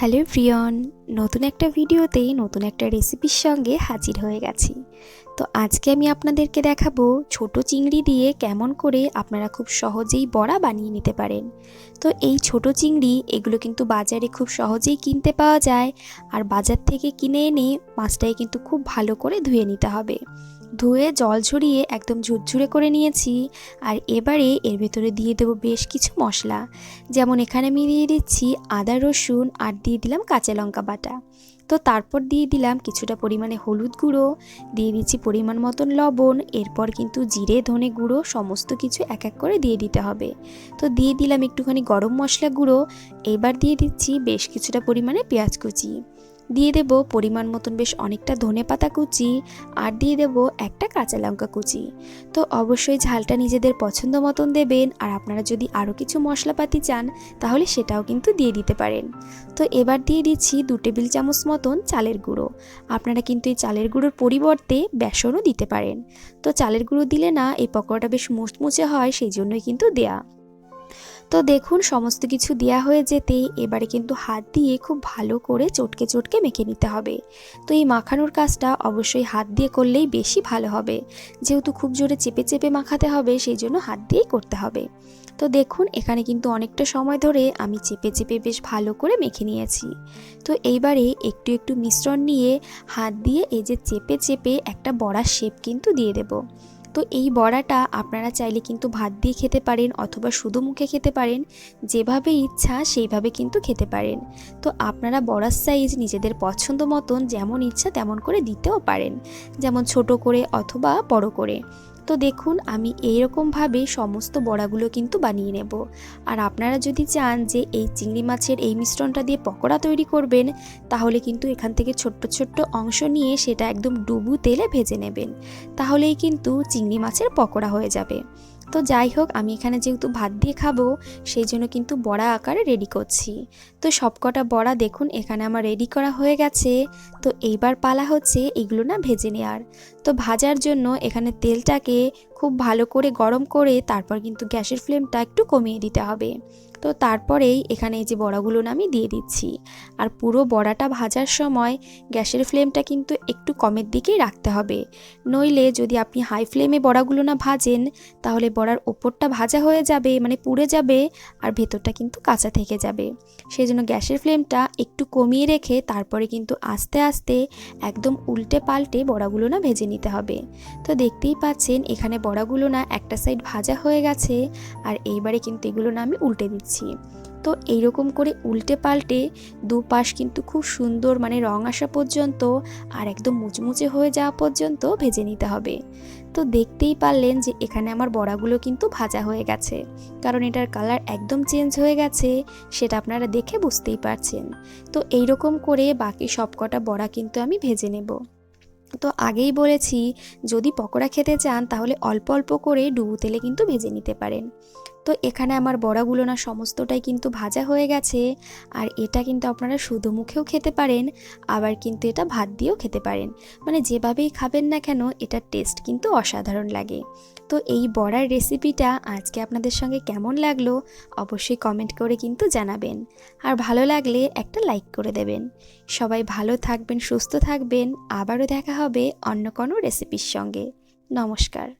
Hello প্রিয়ন নতুন একটা ভিডিওতেই নতুন একটা রেসিপির সঙ্গে হাজির হয়ে গেছি। তো আজকে আমি আপনাদেরকে দেখাবো ছোট চিংড়ি দিয়ে কেমন করে আপনারা খুব সহজেই বড়া বানিয়ে নিতে পারেন। তো এই ছোট চিংড়ি, এগুলো কিন্তু বাজারে খুব সহজেই কিনতে পাওয়া যায় আর বাজার থেকে কিনে এনে মাছটাকে কিন্তু খুব ভালো করে ধুয়ে নিতে হবে। ধুয়ে জল ঝরিয়ে একদম ঝুরঝুরে করে নিয়েছি আর এবারে এর ভেতরে দিয়ে দেবো বেশ কিছু মশলা। যেমন এখানে আমি দিয়ে দিচ্ছি আদা রসুন আর দিয়ে দিলাম কাঁচা লঙ্কা বাটা। তো তারপর দিয়ে দিলাম কিছুটা পরিমাণে হলুদ গুঁড়ো, দিয়ে দিচ্ছি পরিমাণ মতন লবণ, এরপর কিন্তু জিরে, ধনে গুঁড়ো, সমস্ত কিছু এক এক করে দিয়ে দিতে হবে। তো দিয়ে দিলাম একটুখানি গরম মশলা গুঁড়ো, এবার দিয়ে দিচ্ছি বেশ কিছুটা পরিমাণে পেঁয়াজ কুচি। দিয়ে দেব পরিমাণ মতন বেশ অনেকটা ধনে পাতা কুচি আর দিয়ে দেব একটা কাঁচা লঙ্কা কুচি। তো অবশ্যই ঝালটা নিজেদের পছন্দ মতন দেবেন আর আপনারা যদি আরও কিছু মশলাপাতি চান তাহলে সেটাও কিন্তু দিয়ে দিতে পারেন। তো এবার দিয়ে দিচ্ছি দু টেবিল চামচ মতন চালের গুঁড়ো। আপনারা কিন্তু এই চালের গুঁড়োর পরিবর্তে বেসনও দিতে পারেন। তো চালের গুঁড়ো দিলে না এই পকোড়াটা বেশ মুচমুচে হয়, সেই জন্যই কিন্তু দেয়া। তো দেখুন, সমস্ত কিছু দেওয়া হয়ে যেতে এবারে কিন্তু হাত দিয়ে খুব ভালো করে চটকে চটকে মেখে নিতে হবে। তো এই মাখানোর কাজটা অবশ্যই হাত দিয়ে করলেই বেশি ভালো হবে। যেহেতু খুব জোরে চেপে চেপে মাখাতে হবে, সেই জন্য হাত দিয়েই করতে হবে। তো দেখুন, এখানে কিন্তু অনেকটা সময় ধরে আমি চেপে চেপে বেশ ভালো করে মেখে নিয়েছি। তো এইবারে একটু একটু মিশ্রণ নিয়ে হাত দিয়ে এই যে চেপে চেপে একটা বড়ার শেপ কিন্তু দিয়ে দেবো। তো এই বড়াটা আপনারা চাইলে কিন্তু ভাত দিয়ে খেতে পারেন অথবা শুধু মুখে খেতে পারেন, যেভাবে ইচ্ছা সেইভাবে কিন্তু খেতে পারেন। তো আপনারা বড়ার সাইজ নিজেদের পছন্দ মতন যেমন ইচ্ছা তেমন করে দিতেও পারেন, যেমন ছোট করে অথবা বড় করে। তো দেখুন, আমি এইরকমভাবে সমস্ত বড়াগুলো কিন্তু বানিয়ে নেব। আর আপনারা যদি চান যে এই চিংড়ি মাছের এই মিশ্রণটা দিয়ে পকোড়া তৈরি করবেন, তাহলে কিন্তু এখান থেকে ছোট্ট ছোট্ট অংশ নিয়ে সেটা একদম ডুবু তেলে ভেজে নেবেন। তাহলেই কিন্তু চিংড়ি মাছের পকোড়া হয়ে যাবে। তো যাই হোক, আমি এখানে যেহেতু ভাত দিয়ে খাব, সেই জন্য কিন্তু বড়া আকারে রেডি করছি। তো সবকটা বড়া দেখুন, এখানে আমার রেডি করা হয়ে গেছে। তো এইবার পালা হচ্ছে এগুলো না ভেজে নেওয়ার তো ভাজার জন্য এখানে তেলটাকে খুব ভালো করে গরম করে তারপর কিন্তু গ্যাসের ফ্লেমটা একটু কমিয়ে দিতে হবে। তো তারপরেই এখানে এই যে বড়াগুলো আমি দিয়ে দিচ্ছি। আর পুরো বড়াটা ভাজার সময় গ্যাসের ফ্লেমটা কিন্তু একটু কমের দিকেই রাখতে হবে। নইলে যদি আপনি হাই ফ্লেমে বড়াগুলো না ভাজেন, তাহলে বড়ার ওপরটা ভাজা হয়ে যাবে মানে পুড়ে যাবে আর ভেতরটা কিন্তু কাঁচা থেকে যাবে। সেই জন্য গ্যাসের ফ্লেমটা একটু কমিয়ে রেখে তারপরে কিন্তু আস্তে আস্তে একদম উল্টে পাল্টে বড়াগুলো না ভেজে নিতে হবে। তো দেখতেই পাচ্ছেন এখানে বড়াগুলো না একটা সাইড ভাজা হয়ে গেছে, আর এইবারে কিন্তু এগুলো না আমি উল্টে দিচ্ছি। তো এইরকম করে উল্টে পাল্টে দুপাশ কিন্তু খুব সুন্দর মানে রং আসা পর্যন্ত আর একদম মুচমুচে হয়ে যাওয়া পর্যন্ত ভেজে নিতে হবে। তো দেখতেই পারলেন যে এখানে আমার বড়াগুলো কিন্তু ভাজা হয়ে গেছে, কারণ এটার কালার একদম চেঞ্জ হয়ে গেছে, সেটা আপনারা দেখে বুঝতেই পারছেন। তো এইরকম করে বাকি সবকটা বড়া কিন্তু আমি ভেজে নেব। তো আগেই বলেছি, যদি পকোড়া খেতে চান তাহলে অল্প অল্প করে ডুবু তেলে কিন্তু ভেজে নিতে পারেন। তো এখানে আমার বড়াগুলো না সমস্তটাই কিন্তু ভাজা হয়ে গেছে। আর এটা কিন্তু আপনারা শুধু মুখেও খেতে পারেন, আবার কিন্তু এটা ভাত দিয়েও খেতে পারেন। মানে যেভাবেই খাবেন না কেন এটার টেস্ট কিন্তু অসাধারণ লাগে। তো এই বড়ার রেসিপিটা আজকে আপনাদের সঙ্গে কেমন লাগল, অবশ্যই কমেন্ট করে কিন্তু জানাবেন। আর ভালো লাগলে একটা লাইক করে দেবেন। সবাই ভালো থাকবেন, সুস্থ থাকবেন, আবারও দেখা হবে অন্য কোনো রেসিপির সঙ্গে। নমস্কার।